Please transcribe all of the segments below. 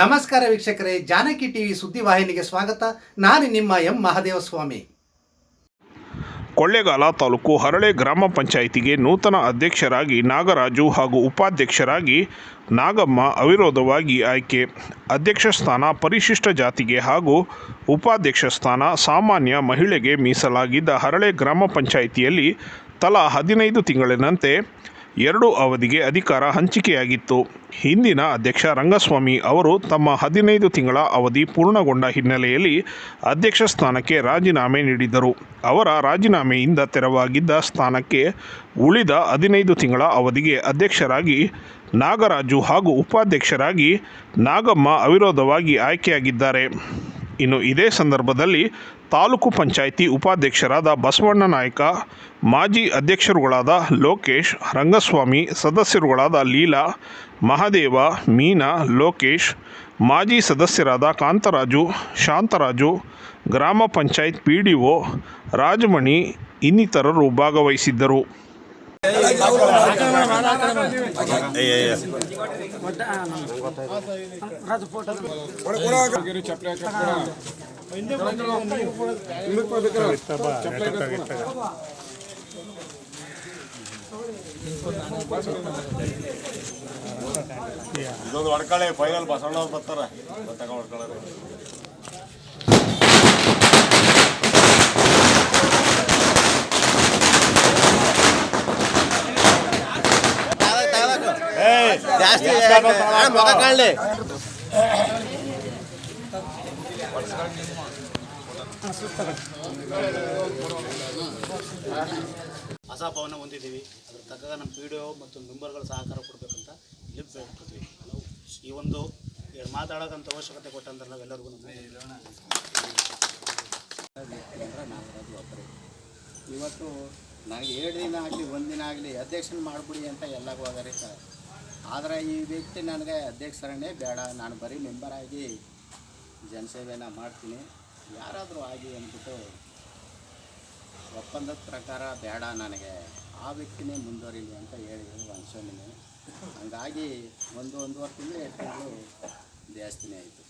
ನಮಸ್ಕಾರ ವೀಕ್ಷಕರೇ, ಜಾನಕಿ ಟಿವಿ ಸುದ್ದಿವಾಹಿನಿಗೆ ಸ್ವಾಗತ. ನಾನು ನಿಮ್ಮ ಎಂ ಮಹದೇವಸ್ವಾಮಿ. ಕೊಳ್ಳೇಗಾಲ ತಾಲೂಕು ಹರಳೆ ಗ್ರಾಮ ಪಂಚಾಯಿತಿಗೆ ನೂತನ ಅಧ್ಯಕ್ಷರಾಗಿ ನಾಗರಾಜು ಹಾಗೂ ಉಪಾಧ್ಯಕ್ಷರಾಗಿ ನಾಗಮ್ಮ ಅವಿರೋಧವಾಗಿ ಆಯ್ಕೆ. ಅಧ್ಯಕ್ಷ ಸ್ಥಾನ ಪರಿಶಿಷ್ಟ ಜಾತಿಗೆ ಹಾಗೂ ಉಪಾಧ್ಯಕ್ಷ ಸ್ಥಾನ ಸಾಮಾನ್ಯ ಮಹಿಳೆಗೆ ಮೀಸಲಾಗಿದ್ದ ಹರಳೆ ಗ್ರಾಮ ಪಂಚಾಯಿತಿಯಲ್ಲಿ ತಲಾ ಹದಿನೈದು ತಿಂಗಳಿನಂತೆ ಎರಡು ಅವಧಿಗೆ ಅಧಿಕಾರ ಹಂಚಿಕೆಯಾಗಿತ್ತು. ಹಿಂದಿನ ಅಧ್ಯಕ್ಷ ರಂಗಸ್ವಾಮಿ ಅವರು ತಮ್ಮ ಹದಿನೈದು ತಿಂಗಳ ಅವಧಿ ಪೂರ್ಣಗೊಂಡ ಹಿನ್ನೆಲೆಯಲ್ಲಿ ಅಧ್ಯಕ್ಷ ಸ್ಥಾನಕ್ಕೆ ರಾಜೀನಾಮೆ ನೀಡಿದ್ದರು ಅವರ ರಾಜೀನಾಮೆಯಿಂದ ತೆರವಾಗಿದ್ದ ಸ್ಥಾನಕ್ಕೆ ಉಳಿದ ಹದಿನೈದು ತಿಂಗಳ ಅವಧಿಗೆ ಅಧ್ಯಕ್ಷರಾಗಿ ನಾಗರಾಜು ಹಾಗೂ ಉಪಾಧ್ಯಕ್ಷರಾಗಿ ನಾಗಮ್ಮ ಅವಿರೋಧವಾಗಿ ಆಯ್ಕೆಯಾಗಿದ್ದಾರೆ. ಇನ್ನು ಇದೇ ಸಂದರ್ಭದಲ್ಲಿ ತಾಲೂಕು ಪಂಚಾಯಿತಿ ಉಪಾಧ್ಯಕ್ಷರಾದ ಬಸವಣ್ಣ ನಾಯಕ, ಮಾಜಿ ಅಧ್ಯಕ್ಷರುಗಳಾದ ಲೋಕೇಶ್, ರಂಗಸ್ವಾಮಿ, ಸದಸ್ಯರುಗಳಾದ ಲೀಲಾ, ಮಹಾದೇವ, ಮೀನಾ, ಲೋಕೇಶ್, ಮಾಜಿ ಸದಸ್ಯರಾದ ಕಾಂತರಾಜು, ಶಾಂತರಾಜು, ಗ್ರಾಮ panchayat P D O, Rajamani ಇನ್ನಿತರರು ಭಾಗವಹಿಸಿದ್ದರು. ಇದೊಂದು ಹೊಡ್ಕಳೆ ಫೈನಲ್ ಬಸವಣ್ಣ ಬರ್ತಾರೆ. ಹೊಡ್ಕಳೆ ಜಾಸ್ತಿ ಮಗ ಕಾಣಲಿ. ಅಸಾಪವನ್ನು ಹೊಂದಿದ್ದೀವಿ. ಅದ್ರ ತಕ್ಕ ನಮ್ಮ ಪಿ ಡಿ ಒ ಮತ್ತು ಮೆಂಬರ್ಗಳ ಸಹಕಾರ ಕೊಡಬೇಕಂತ ಇಲ್ಲಿ ಬೇಡ್ಕೊತೀವಿ ಈ ಒಂದು ಮಾತಾಡೋಕ್ಕಂಥ ಅವಶ್ಯಕತೆ ಕೊಟ್ಟಂದ್ರೆ ನಾವೆಲ್ಲರಿಗೂ ನಮ್ಮ ಇವತ್ತು ನಾವು ಎರಡು ದಿನ ಆಗಲಿ ಒಂದು ದಿನ ಆಗಲಿ ಅಧ್ಯಕ್ಷನ ಮಾಡಿಬಿಡಿ ಅಂತ ಎಲ್ಲಗೂ ಹೋದರೆ ಆದರೆ ಈ ವ್ಯಕ್ತಿ ನನಗೆ ಅಧ್ಯಕ್ಷರನ್ನೇ ಬೇಡ. ನಾನು ಬರೀ ಮೆಂಬರ್ ಆಗಿ ಜನಸೇವೆನ ಮಾಡ್ತೀನಿ. ಯಾರಾದರೂ ಆಗಿ ಅಂದ್ಬಿಟ್ಟು ಒಪ್ಪಂದದ ಪ್ರಕಾರ ಬೇಡ ನನಗೆ. ಆ ವ್ಯಕ್ತಿನೇ ಮುಂದುವರಿಲಿ ಅಂತ ಹೇಳಿದರು ಅನ್ಸೋನಿನಿ ಹಂಗಾಗಿ ಒಂದು ಒಂದೂವರೆ ತಿಂಗಳು ಎರಡು ತಿಂಗಳು ಜಾಸ್ತಿನೇ ಆಯಿತು.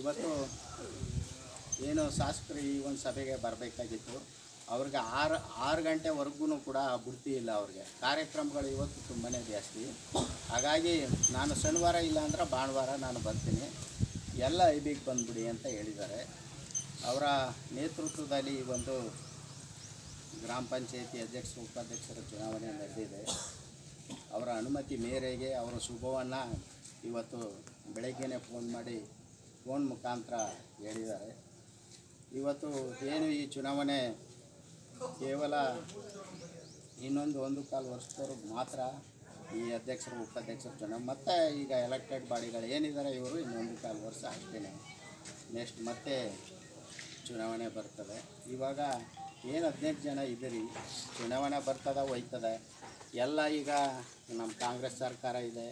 ಇವತ್ತು ಏನು ಶಾಸಕರು ಈ ಒಂದು ಸಭೆಗೆ ಬರಬೇಕಾಗಿತ್ತು. ಅವ್ರಿಗೆ ಆರು ಆರು ಗಂಟೆವರೆಗೂ ಕೂಡ ಬುಡ್ತಿ ಇಲ್ಲ ಅವ್ರಿಗೆ. ಕಾರ್ಯಕ್ರಮಗಳು ಇವತ್ತು ತುಂಬಾ ಜಾಸ್ತಿ. ಹಾಗಾಗಿ ನಾನು ಶನಿವಾರ ಇಲ್ಲಾಂದ್ರೆ ಭಾನುವಾರ ನಾನು ಬರ್ತೀನಿ. ಎಲ್ಲ ಐಬಿಗೆ ಬಂದ್ಬಿಡಿ ಅಂತ ಹೇಳಿದ್ದಾರೆ. ಅವರ ನೇತೃತ್ವದಲ್ಲಿ ಈ ಒಂದು ಗ್ರಾಮ ಪಂಚಾಯಿತಿ ಅಧ್ಯಕ್ಷ ಉಪಾಧ್ಯಕ್ಷರ ಚುನಾವಣೆ ನಡೆದಿದೆ. ಅವರ ಅನುಮತಿ ಮೇರೆಗೆ ಅವರ ಶುಭವನ್ನು ಇವತ್ತು ಬೆಳಗ್ಗೆನೇ ಫೋನ್ ಮಾಡಿ ಫೋನ್ ಮುಖಾಂತರ ಹೇಳಿದ್ದಾರೆ. ಇವತ್ತು ಏನು ಈ ಚುನಾವಣೆ ಕೇವಲ ಇನ್ನೊಂದು ಒಂದು ಕಾಲು ವರ್ಷದವ್ರಿಗೆ ಮಾತ್ರ ಈ ಅಧ್ಯಕ್ಷರು, ಉಪಾಧ್ಯಕ್ಷರು ಜನ, ಮತ್ತು ಈಗ ಎಲೆಕ್ಟೆಡ್ ಬಾಡಿಗಳು ಏನಿದ್ದಾರೆ ಇವರು ಇನ್ನೊಂದು ಕಾಲು ವರ್ಷ ಅಷ್ಟೇ ನೆಕ್ಸ್ಟ್ ಮತ್ತೆ ಚುನಾವಣೆ ಬರ್ತದೆ. ಇವಾಗ ಏನು ಹದಿನೆಂಟು ಜನ ಇದ್ದೀರಿ, ಚುನಾವಣೆ ಬರ್ತದೆ, ಹೋಯ್ತದೆ? ಎಲ್ಲ ಈಗ ನಮ್ಮ ಕಾಂಗ್ರೆಸ್ ಸರ್ಕಾರ ಇದೆ.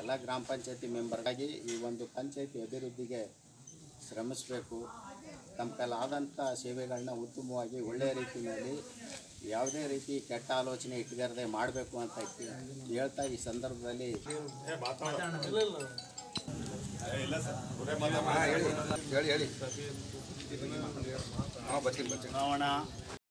ಎಲ್ಲ ಗ್ರಾಮ ಪಂಚಾಯತಿ ಮೆಂಬರ್ಗಾಗಿ ಈ ಒಂದು ಪಂಚಾಯತಿ ಅಭಿವೃದ್ಧಿಗೆ ಶ್ರಮಿಸಬೇಕು. ತಮ್ಮ ಕೈಲಾದಂಥ ಸೇವೆಗಳನ್ನ ಉತ್ತಮವಾಗಿ ಒಳ್ಳೆಯ ರೀತಿಯಲ್ಲಿ ಯಾವುದೇ ರೀತಿ ಕೆಟ್ಟ ಆಲೋಚನೆ ಇಟ್ಗಾರದೆ ಮಾಡಬೇಕು ಅಂತ ಹೇಳ್ತಾ ಈ ಸಂದರ್ಭದಲ್ಲಿ ಹೇಳಿ. ಚುನಾವಣಾ